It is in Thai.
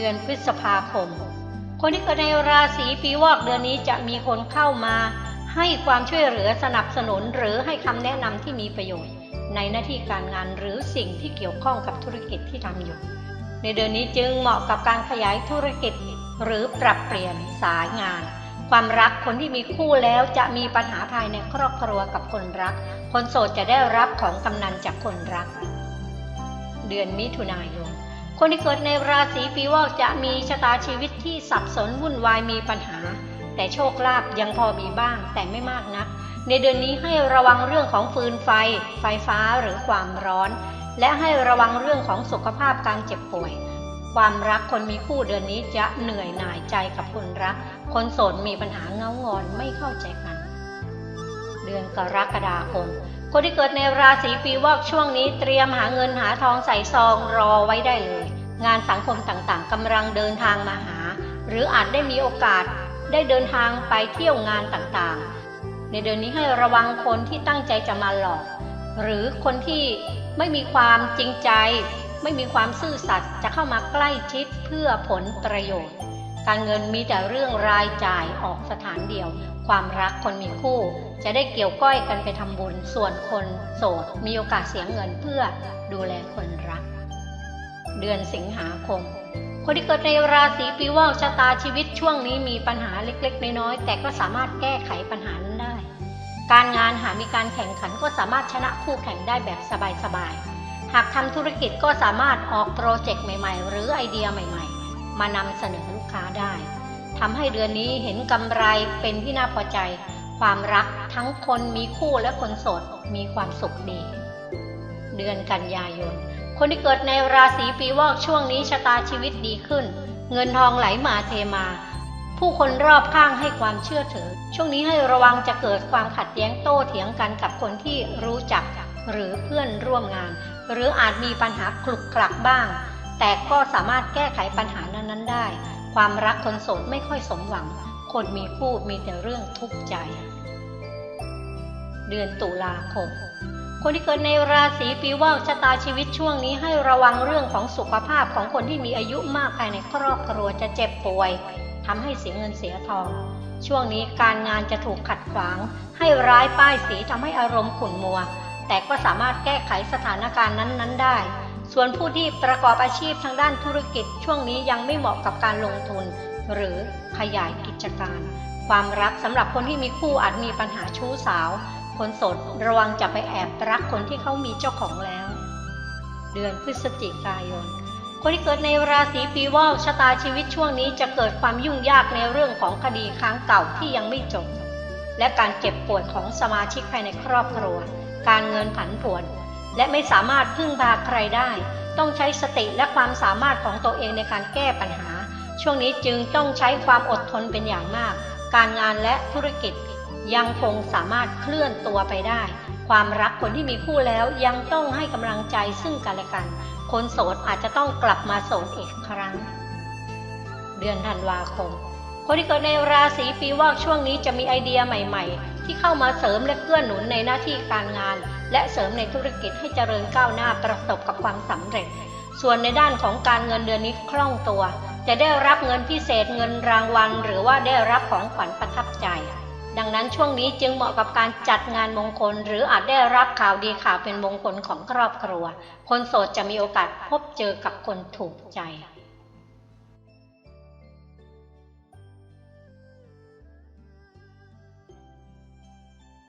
เดือนพฤษภาคม คนที่เกิดในราศีปีวอกเดือนนี้จะมีคนเข้ามา ให้ความช่วยเหลือสนับสนุนหรือให้คำแนะนำที่มีประโยชน์ ในหน้าที่การงานหรือสิ่งที่เกี่ยวข้องกับธุรกิจที่ทำอยู่ ในเดือนนี้จึงเหมาะกับการขยายธุรกิจ หรือปรับเปลี่ยนสายงาน ความรักคนที่มีคู่แล้วจะมีปัญหาภายในครอบครัวกับคนรัก คนโสดจะได้รับของกำนันจากคนรัก เดือนมิถุนายน คนที่เกิดในราศีปีวอกจะมีชะตาชีวิตที่สับสนวุ่นวายมีปัญหา แต่โชคลาภยังพอมีบ้างแต่ไม่มากนัก ในเดือนนี้ให้ระวังเรื่องของฟืนไฟ ไฟฟ้าหรือความร้อน และให้ระวังเรื่องของสุขภาพการเจ็บป่วย ความรักคนมีคู่เดือนนี้จะเหนื่อยหน่ายใจกับคนรัก คนโสดมีปัญหาเงางอนไม่เข้าใจกัน เดือนกรกฎาคม คนที่เกิดในราศีปีวอกช่วงนี้เตรียมหาเงินหาทองใส่ซองรอไว้ได้เลย งานสังคมต่างๆกำลังเดินทางมาหา หรืออาจได้มีโอกาสได้เดินทางไปเที่ยวงานต่างๆ ในเดือนนี้ให้ระวังคนที่ตั้งใจจะมาหลอก หรือคนที่ไม่มีความจริงใจ ไม่มีความซื่อสัตย์จะเข้ามาใกล้ชิดเพื่อผลประโยชน์ การเงินมีแต่เรื่องรายจ่ายออกสถานเดียว ความรักคนมีคู่ จะได้เกี่ยวก้อยกันไปทำบุญ ส่วนคนโสดมีโอกาสเสียเงินเพื่อดูแลคนรัก เดือนสิงหาคม คนที่เกิดในราศีปีวอกชะตาชีวิตช่วงนี้มีปัญหาเล็กๆ น้อยๆแต่ก็สามารถแก้ไขปัญหานั้นได้ การงานหากมีการแข่งขันก็สามารถชนะคู่แข่งได้แบบสบายๆ หากทำธุรกิจก็สามารถออกโปรเจกต์ใหม่ ๆ หรือไอเดียใหม่ ๆ มานำเสนอลูกค้าได้ทำให้เดือนนี้เห็นกำไรเป็นที่น่าพอใจ ความรักทั้งคนมีคู่และคนโสดมีความสุขดี เดือนกันยายน คนที่เกิดในราศีปีวอกช่วงนี้ชะตาชีวิตดีขึ้น เงินทองไหลมาเทมา ผู้คนรอบข้างให้ความเชื่อถือ ช่วงนี้ให้ระวังจะเกิดความขัดแย้งโต้เถียงกันกับคนที่รู้จักหรือเพื่อนร่วมงาน หรืออาจมีปัญหาคลุกคลักบ้าง แต่ก็สามารถแก้ไขปัญหานั้นๆได้ ความรักคนโสดไม่ค่อยสมหวัง คนมีคู่มีแต่เรื่องทุกข์ใจ เดือนตุลาคม คนที่เกิดในราศีปีวอกชะตาชีวิตช่วงนี้ให้ระวังเรื่องของสุขภาพของคนที่มีอายุมากภายในครอบครัวจะเจ็บป่วยทำให้เสียเงินเสียทอง ช่วงนี้การงานจะถูกขัดขวาง ให้ร้ายป้ายสีทำให้อารมณ์ขุ่นมัว แต่ก็สามารถแก้ไขสถานการณ์นั้น ๆ ได้ ส่วนผู้ที่ประกอบอาชีพทางด้านธุรกิจช่วงนี้ยังไม่เหมาะกับการลงทุน หรือขยายกิจการ ความรักสำหรับคนที่มีคู่อาจมีปัญหาชู้สาว คนโสดระวังจะไปแอบรักคนที่เขามีเจ้าของแล้ว เดือนพฤศจิกายนคนที่เกิดในราศีปีวอกชะตาชีวิตช่วงนี้จะเกิดความยุ่งยากในเรื่องของคดีค้างเก่าที่ยังไม่จบ และการเจ็บปวดของสมาชิกภายในครอบครัว การเงินผันผวน และไม่สามารถพึ่งพาใครได้ ต้องใช้สติและความสามารถของตัวเองในการแก้ปัญหา ช่วงนี้จึงต้องใช้ความอดทนเป็นอย่างมาก การงานและธุรกิจยังคงสามารถเคลื่อนตัวไปได้ ความรักคนที่มีคู่แล้วยังต้องให้กำลังใจซึ่งกันและกัน คนโสดอาจจะต้องกลับมาโสดอีกครั้ง เดือนธันวาคม คนที่เกิดในราศีปีวอกช่วงนี้จะมีไอเดียใหม่ ๆ ที่เข้ามาเสริมและเกื้อหนุนในหน้าที่การงาน และเสริมในธุรกิจให้เจริญก้าวหน้าประสบกับความสำเร็จ ส่วนในด้านของการเงินเดือนนี้คล่องตัว จะได้รับเงินพิเศษเงินรางวัล หรือว่าได้รับของขวัญประทับใจ ดังนั้นช่วงนี้จึงเหมาะกับการจัดงานมงคล หรืออาจได้รับข่าวดีข่าวเป็นมงคลของครอบครัว คนโสดจะมีโอกาสพบเจอกับคนถูกใจ